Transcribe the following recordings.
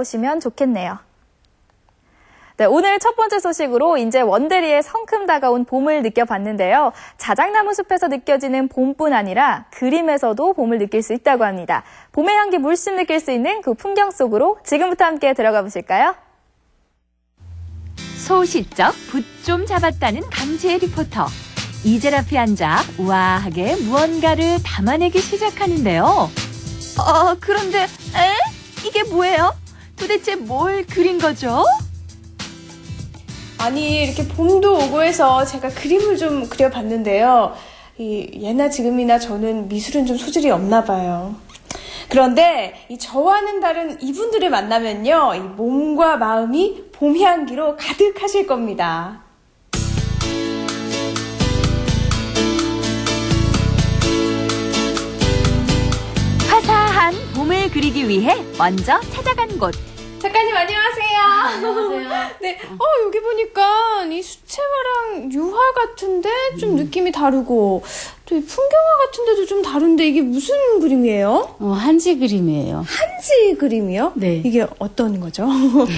보시면 좋겠네요. 네, 오늘 첫 번째 소식으로 이제 원대리의 성큼 다가온 봄을 느껴봤는데요. 자작나무 숲에서 느껴지는 봄뿐 아니라 그림에서도 봄을 느낄 수 있다고 합니다. 봄의 향기 물씬 느낄 수 있는 그 풍경 속으로 지금부터 함께 들어가 보실까요? 소시적 붓 좀 잡았다는 강지혜 리포터. 이젤 앞에 앉아 우아하게 무언가를 담아내기 시작하는데요. 어, 그런데, 에? 이게 뭐예요? 도대체 뭘 그린 거죠? 아니 이렇게 봄도 오고 해서 제가 그림을 좀 그려봤는데요. 이 예나 지금이나 저는 미술은 좀 소질이 없나 봐요. 그런데 이 저와는 다른 이분들을 만나면요, 이 몸과 마음이 봄 향기로 가득하실 겁니다. 화사한 봄을 그리기 위해 먼저 찾아간 곳. 작가님 안녕하세요. 안녕하세요. 네, 어 여기 보니까 이 수채화랑 유화 같은데 좀 느낌이 다르고 또 이 풍경화 같은데도 좀 다른데 이게 무슨 그림이에요? 어, 한지 그림이에요. 한지 그림이요? 네. 이게 어떤 거죠?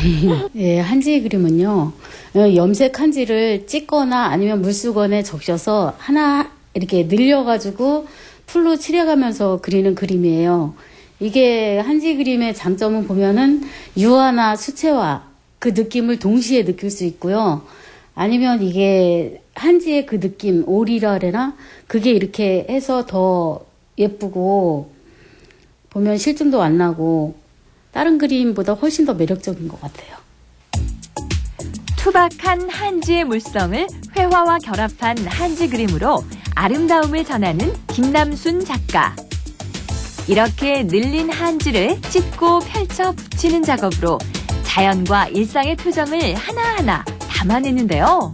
예, 한지 그림은요. 어, 염색 한지를 찍거나 아니면 물수건에 적셔서 하나 이렇게 늘려가지고 풀로 칠해가면서 그리는 그림이에요. 이게 한지 그림의 장점은 보면은 유화나 수채화 그 느낌을 동시에 느낄 수 있고요. 아니면 이게 한지의 그 느낌, 오리라 그래나? 그게 이렇게 해서 더 예쁘고 보면 실증도 안 나고 다른 그림보다 훨씬 더 매력적인 것 같아요. 투박한 한지의 물성을 회화와 결합한 한지 그림으로 아름다움을 전하는 김남순 작가. 이렇게 늘린 한지를 찢고 펼쳐 붙이는 작업으로 자연과 일상의 표정을 하나하나 담아내는데요.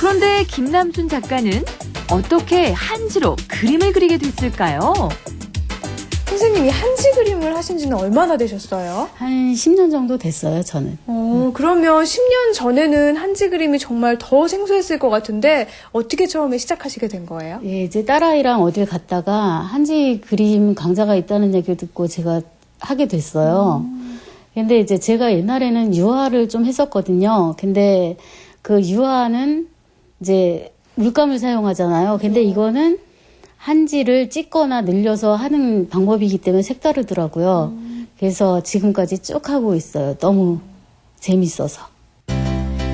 그런데 김남순 작가는 어떻게 한지로 그림을 그리게 됐을까요? 선생님이 한지 그림을 하신 지는 얼마나 되셨어요? 한 10년 정도 됐어요, 저는. 어, 그러면 10년 전에는 한지 그림이 정말 더 생소했을 것 같은데 어떻게 처음에 시작하시게 된 거예요? 예, 이제 딸아이랑 어딜 갔다가 한지 그림 강좌가 있다는 얘기를 듣고 제가 하게 됐어요. 근데 이제 제가 옛날에는 유화를 좀 했었거든요. 근데 그 유화는 이제 물감을 사용하잖아요. 근데 이거는 한지를 찢거나 늘려서 하는 방법이기 때문에 색다르더라고요. 그래서 지금까지 쭉 하고 있어요. 너무 재밌어서.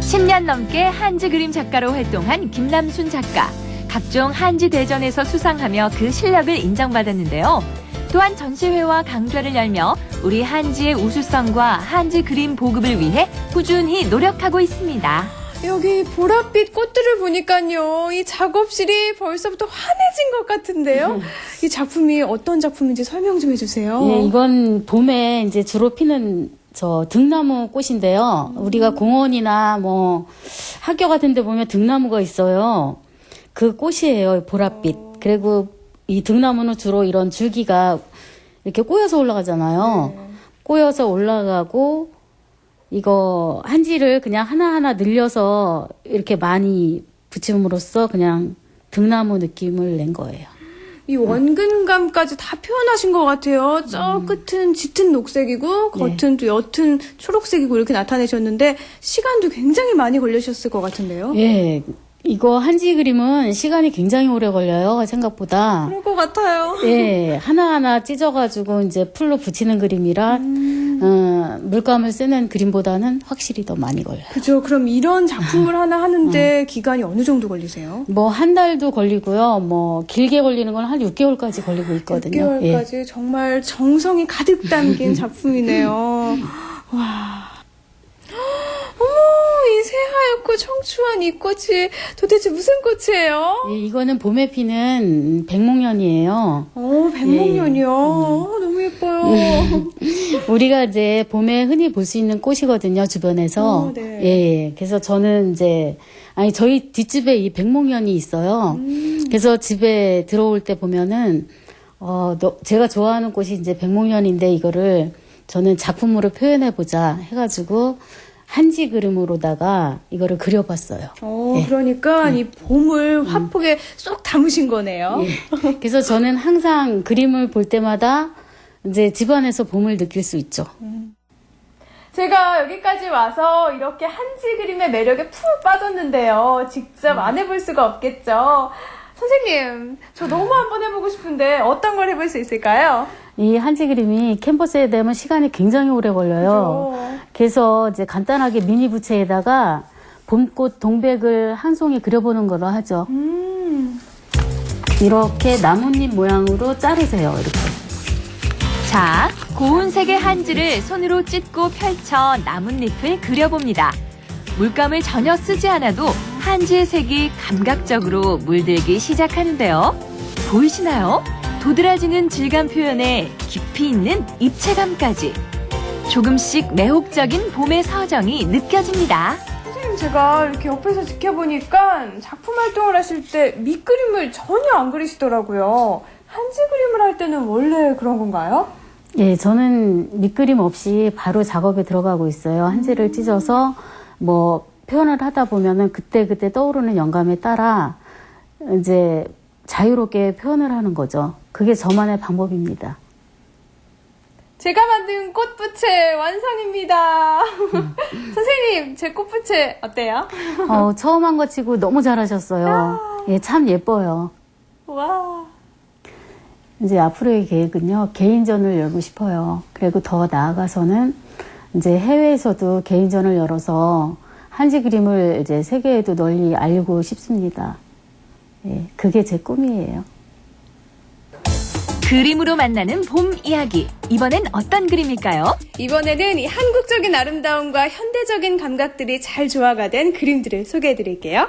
10년 넘게 한지 그림 작가로 활동한 김남순 작가. 각종 한지 대전에서 수상하며 그 실력을 인정받았는데요. 또한 전시회와 강좌를 열며 우리 한지의 우수성과 한지 그림 보급을 위해 꾸준히 노력하고 있습니다. 여기 보랏빛 꽃들을 보니까요, 이 작업실이 벌써부터 환해진 것 같은데요? 이 작품이 어떤 작품인지 설명 좀 해주세요. 예, 이건 봄에 이제 주로 피는 저 등나무 꽃인데요. 우리가 공원이나 뭐 학교 같은 데 보면 등나무가 있어요. 그 꽃이에요, 보랏빛. 그리고 이 등나무는 주로 이런 줄기가 이렇게 꼬여서 올라가잖아요. 꼬여서 올라가고 이거 한지를 그냥 하나하나 늘려서 이렇게 많이 붙임으로써 그냥 등나무 느낌을 낸 거예요. 이 원근감까지 다 표현하신 것 같아요. 저 끝은 짙은 녹색이고, 겉은 또 옅은 초록색이고 이렇게 나타내셨는데, 시간도 굉장히 많이 걸리셨을 것 같은데요? 예, 이거 한지 그림은 시간이 굉장히 오래 걸려요, 생각보다. 그럴 것 같아요. 예, 하나하나 찢어가지고 이제 풀로 붙이는 그림이라, 어, 물감을 쓰는 그림보다는 확실히 더 많이 걸려요. 그죠. 그럼 이런 작품을 하나 하는데 기간이 어느 정도 걸리세요? 뭐, 한 달도 걸리고요, 뭐, 길게 걸리는 건 한 6개월까지 걸리고 있거든요. 예. 6개월까지 정말 정성이 가득 담긴 작품이네요. 와. 어머, 이 새하얗고 청초한 이 꽃이 도대체 무슨 꽃이에요? 예, 이거는 봄에 피는 백목련이에요. 어, 백목련이요. 어, 너무 예뻐요. 우리가 이제 봄에 흔히 볼 수 있는 꽃이거든요, 주변에서. 어, 네. 예, 그래서 저는 이제, 아니, 저희 뒷집에 이 백목련이 있어요. 음. 그래서 집에 들어올 때 보면은, 어, 너, 제가 좋아하는 꽃이 이제 백목련인데 이거를 저는 작품으로 표현해보자 해가지고, 한지 그림으로다가 이거를 그려봤어요. 어, 예. 그러니까 이 봄을 화폭에 쏙 담으신 거네요. 예. 그래서 저는 항상 그림을 볼 때마다 이제 집안에서 봄을 느낄 수 있죠. 제가 여기까지 와서 이렇게 한지 그림의 매력에 푹 빠졌는데요. 직접 안 해볼 수가 없겠죠. 선생님, 저 너무 한번 해보고 싶은데 어떤 걸 해볼 수 있을까요? 이 한지 그림이 캔버스에 대면 시간이 굉장히 오래 걸려요. 그죠. 그래서 이제 간단하게 미니 부채에다가 봄꽃 동백을 한 송이 그려보는 걸로 하죠. 음, 이렇게 나뭇잎 모양으로 자르세요. 이렇게. 자, 고운 색의 한지를 손으로 찢고 펼쳐 나뭇잎을 그려봅니다. 물감을 전혀 쓰지 않아도 한지의 색이 감각적으로 물들기 시작하는데요. 보이시나요? 도드라지는 질감 표현에 깊이 있는 입체감까지. 조금씩 매혹적인 봄의 서정이 느껴집니다. 선생님, 제가 이렇게 옆에서 지켜보니까 작품 활동을 하실 때 밑그림을 전혀 안 그리시더라고요. 한지 그림을 할 때는 원래 그런 건가요? 예, 저는 밑그림 없이 바로 작업에 들어가고 있어요. 한지를 찢어서 뭐 표현을 하다 보면은 그때 그때 떠오르는 영감에 따라 이제 자유롭게 표현을 하는 거죠. 그게 저만의 방법입니다. 제가 만든 꽃부채 완성입니다. 선생님, 제 꽃부채 어때요? 어, 처음 한 거 치고 너무 잘하셨어요. 예, 참 예뻐요. 와. 이제 앞으로의 계획은요, 개인전을 열고 싶어요. 그리고 더 나아가서는 이제 해외에서도 개인전을 열어서 한지 그림을 이제 세계에도 널리 알리고 싶습니다. 예, 그게 제 꿈이에요. 그림으로 만나는 봄 이야기. 이번엔 어떤 그림일까요? 이번에는 이 한국적인 아름다움과 현대적인 감각들이 잘 조화가 된 그림들을 소개해 드릴게요.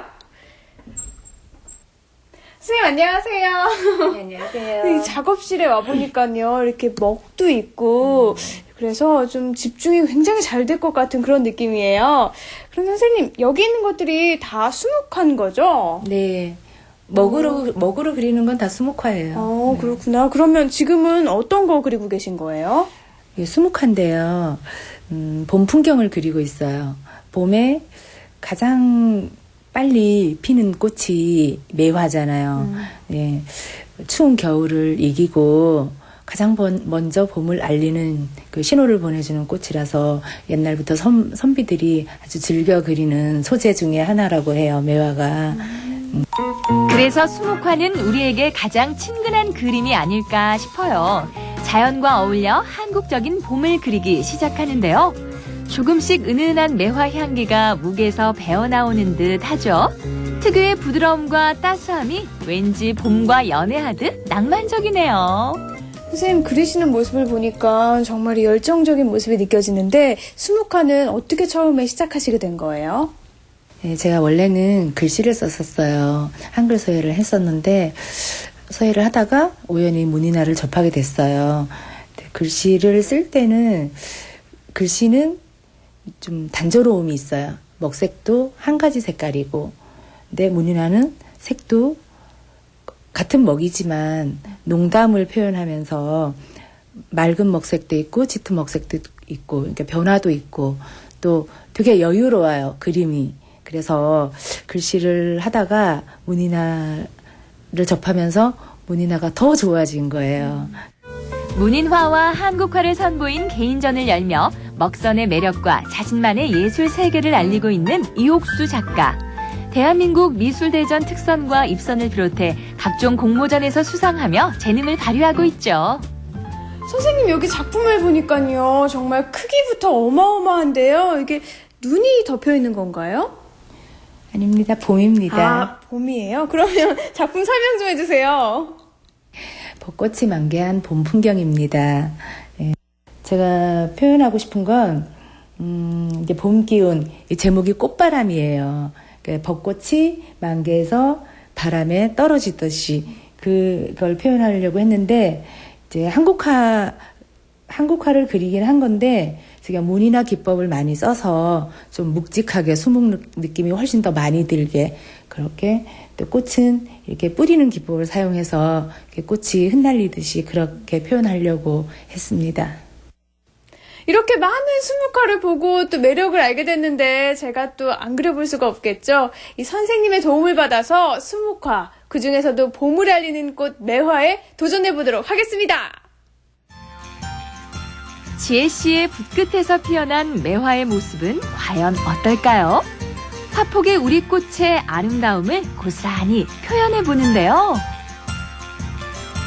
선생님 안녕하세요. 네, 안녕하세요. 이 작업실에 와 보니까요 이렇게 먹도 있고 그래서 좀 집중이 굉장히 잘 될 것 같은 그런 느낌이에요. 그럼 선생님 여기 있는 것들이 다 수묵한 거죠? 네. 먹으로, 먹으로 그리는 건 다 수묵화예요. 어 그렇구나. 그러면 지금은 어떤 거 그리고 계신 거예요? 이게 수묵화인데요. 음, 봄 풍경을 그리고 있어요. 봄에 가장 빨리 피는 꽃이 매화잖아요. 예. 추운 겨울을 이기고 가장 번- 먼저 봄을 알리는 그 신호를 보내주는 꽃이라서 옛날부터 선, 선비들이 아주 즐겨 그리는 소재 중에 하나라고 해요, 매화가. 그래서 수묵화는 우리에게 가장 친근한 그림이 아닐까 싶어요. 자연과 어울려 한국적인 봄을 그리기 시작하는데요. 조금씩 은은한 매화 향기가 묵에서 배어나오는 듯 하죠. 특유의 부드러움과 따스함이 왠지 봄과 연애하듯 낭만적이네요. 선생님 그리시는 모습을 보니까 정말 열정적인 모습이 느껴지는데 수묵화는 어떻게 처음에 시작하시게 된 거예요? 네, 제가 원래는 글씨를 썼었어요. 한글 서예를 했었는데 서예를 하다가 우연히 문인화를 접하게 됐어요. 글씨를 쓸 때는 글씨는 좀 단조로움이 있어요. 먹색도 한 가지 색깔이고, 근데 문인화는 색도 같은 먹이지만 농담을 표현하면서 맑은 먹색도 있고 짙은 먹색도 있고 그러니까 변화도 있고 또 되게 여유로워요 그림이 그래서 글씨를 하다가 문인화를 접하면서 문인화가 더 좋아진 거예요. 문인화와 한국화를 선보인 개인전을 열며 먹선의 매력과 자신만의 예술 세계를 알리고 있는 이옥수 작가. 대한민국 미술대전 특선과 입선을 비롯해 각종 공모전에서 수상하며 재능을 발휘하고 있죠. 선생님 여기 작품을 보니까요 정말 크기부터 어마어마한데요 이게 눈이 덮여 있는 건가요? 아닙니다. 봄입니다. 아 봄이에요? 그러면 작품 설명 좀 해주세요. 벚꽃이 만개한 봄 풍경입니다. 예. 제가 표현하고 싶은 건, 음, 이제 봄 기운, 이 제목이 꽃바람이에요. 그러니까 벚꽃이 만개해서 바람에 떨어지듯이 그걸 표현하려고 했는데, 이제 한국화, 한국화를 그리긴 한 건데, 제가 문이나 기법을 많이 써서 좀 묵직하게 느- 느낌이 훨씬 더 많이 들게 그렇게 또 꽃은 이렇게 뿌리는 기법을 사용해서 꽃이 흩날리듯이 그렇게 표현하려고 했습니다. 이렇게 많은 수묵화를 보고 또 매력을 알게 됐는데 제가 또 안 그려볼 수가 없겠죠. 이 선생님의 도움을 받아서 수묵화, 그 중에서도 봄을 알리는 꽃 매화에 도전해 보도록 하겠습니다. 지혜 씨의 붓끝에서 피어난 매화의 모습은 과연 어떨까요? 화폭의 우리 꽃의 아름다움을 고스란히 표현해 보는데요.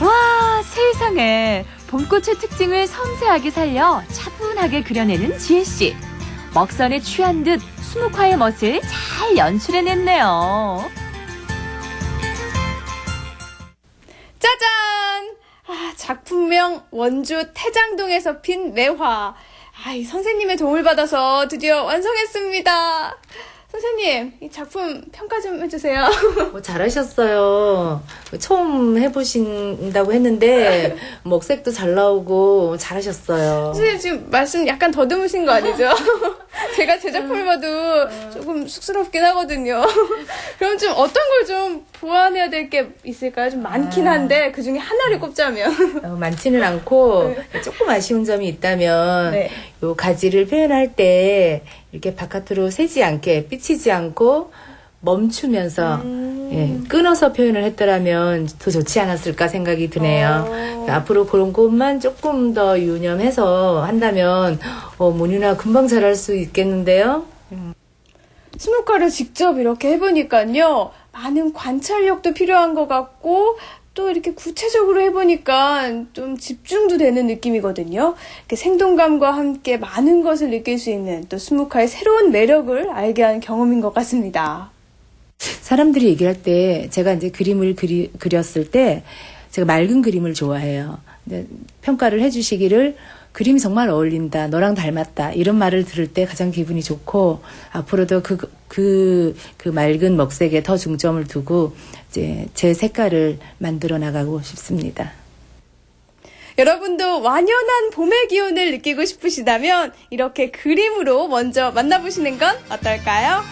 와, 세상에 봄꽃의 특징을 섬세하게 살려 차분하게 그려내는 지혜 씨. 먹선에 취한 듯 수묵화의 멋을 잘 연출해냈네요. 짜잔! 아, 작품명 원주 태장동에서 핀 매화. 아, 이 선생님의 도움을 받아서 드디어 완성했습니다. 선생님, 이 작품 평가 좀 해주세요. 뭐 잘하셨어요. 처음 해보신다고 했는데 먹색도 잘 나오고 잘하셨어요. 선생님 지금 말씀 약간 더듬으신 거 아니죠? 제가 제 작품을 봐도 조금 쑥스럽긴 하거든요. 그럼 좀 어떤 걸 좀 보완해야 될 게 있을까요? 좀 많긴 한데 그 중에 하나를 꼽자면. 어, 많지는 않고 조금 아쉬운 점이 있다면 네. 요 가지를 표현할 때 이렇게 바깥으로 새지 않게 삐치지 않고 멈추면서 예, 끊어서 표현을 했더라면 더 좋지 않았을까 생각이 드네요. 그러니까 앞으로 그런 것만 조금 더 유념해서 한다면 어, 문유나 금방 잘할 수 있겠는데요. 스무카를 직접 이렇게 해보니까요. 많은 관찰력도 필요한 것 같고, 또 이렇게 구체적으로 해보니까 좀 집중도 되는 느낌이거든요. 생동감과 함께 많은 것을 느낄 수 있는 또 스무카의 새로운 매력을 알게 한 경험인 것 같습니다. 사람들이 얘기할 때 제가 이제 그림을 그리, 그렸을 때 제가 맑은 그림을 좋아해요. 평가를 해주시기를 그림이 정말 어울린다, 너랑 닮았다 이런 말을 들을 때 가장 기분이 좋고 앞으로도 그 그, 그 맑은 먹색에 더 중점을 두고 이제 제 색깔을 만들어 나가고 싶습니다. 여러분도 완연한 봄의 기운을 느끼고 싶으시다면 이렇게 그림으로 먼저 만나보시는 건 어떨까요?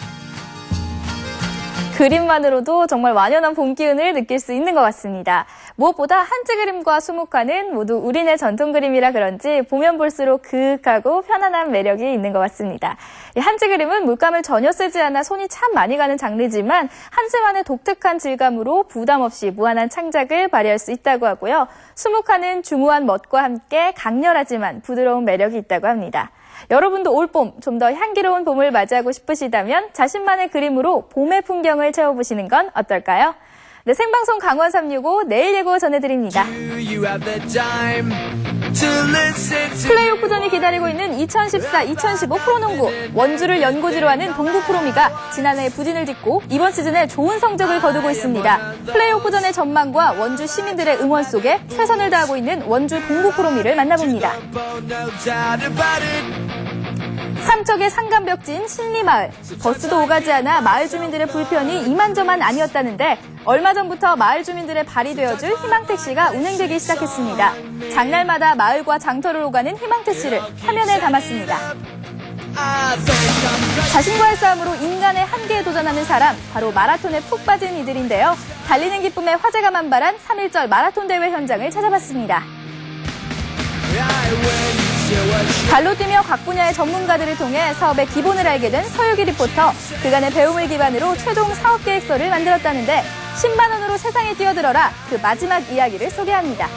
그림만으로도 정말 완연한 봄 기운을 느낄 수 있는 것 같습니다. 무엇보다 한지 그림과 수묵화는 모두 우리네 전통 그림이라 그런지 보면 볼수록 그윽하고 편안한 매력이 있는 것 같습니다. 이 한지 그림은 물감을 전혀 쓰지 않아 손이 참 많이 가는 장르지만 한지만의 독특한 질감으로 부담 없이 무한한 창작을 발휘할 수 있다고 하고요. 수묵화는 중후한 멋과 함께 강렬하지만 부드러운 매력이 있다고 합니다. 여러분도 올봄 좀 더 향기로운 봄을 맞이하고 싶으시다면 자신만의 그림으로 봄의 풍경을 채워보시는 건 어떨까요? 네, 생방송 강원 365 내일 예고 전해드립니다. 플레이오프전이 기다리고 있는 2014-2015 프로농구 원주를 연고지로 하는 동부 프로미가 지난해 부진을 딛고 이번 시즌에 좋은 성적을 거두고 있습니다. 플레이오프 전의 전망과 원주 시민들의 응원 속에 최선을 다하고 있는 원주 동부 프로미를 만나봅니다. 삼척의 상간벽진 신리마을. 버스도 오가지 않아 마을 주민들의 불편이 이만저만 아니었다는데 얼마 전부터 마을 주민들의 발이 되어줄 희망택시가 운행되기 시작했습니다. 장날마다 마을과 장터를 오가는 희망택시를 화면에 담았습니다. 자신과의 싸움으로 인간의 한계에 도전하는 사람, 바로 마라톤에 푹 빠진 이들인데요. 달리는 기쁨에 화제가 만발한 3.1절 마라톤 대회 현장을 찾아봤습니다. 발로 뛰며 각 분야의 전문가들을 통해 사업의 기본을 알게 된 서유기 리포터. 그간의 배움을 기반으로 최종 사업 계획서를 만들었다는데 10만 원으로 세상에 뛰어들어라 그 마지막 이야기를 소개합니다.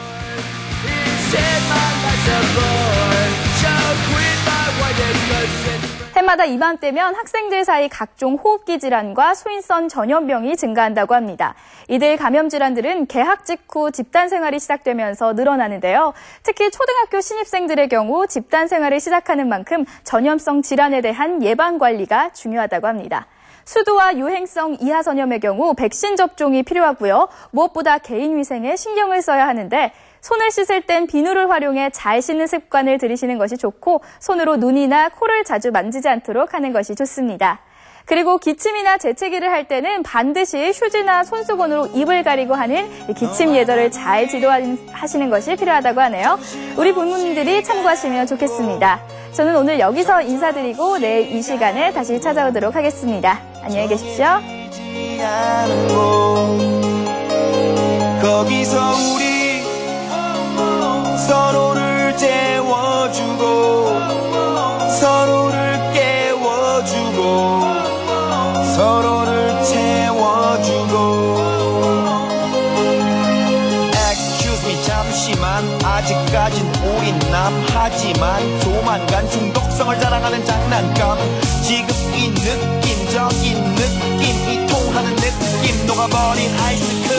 해마다 이맘때면 학생들 사이 각종 호흡기 질환과 소인성 전염병이 증가한다고 합니다. 이들 감염 질환들은 개학 직후 집단 생활이 시작되면서 늘어나는데요. 특히 초등학교 신입생들의 경우 집단 생활을 시작하는 만큼 전염성 질환에 대한 예방 관리가 중요하다고 합니다. 수도와 유행성 이하 전염의 경우 백신 접종이 필요하고요. 무엇보다 개인 위생에 신경을 써야 하는데 손을 씻을 땐 비누를 활용해 잘 씻는 습관을 들이시는 것이 좋고 손으로 눈이나 코를 자주 만지지 않도록 하는 것이 좋습니다. 그리고 기침이나 재채기를 할 때는 반드시 휴지나 손수건으로 입을 가리고 하는 이 기침 예절을 잘 지도하시는 것이 필요하다고 하네요. 우리 부모님들이 참고하시면 좋겠습니다. 저는 오늘 여기서 인사드리고 내일 이 시간에 다시 찾아오도록 하겠습니다. 안녕히 계십시오. 서로를 재워주고 서로를 깨워주고 서로를 채워주고. Excuse me 잠시만. 아직까진 우린 남하지 하지만 조만간 중독성을 자랑하는 장난감. 지금 이 느낌 저기 느낌 이 통하는 느낌. 녹아버린 아이스크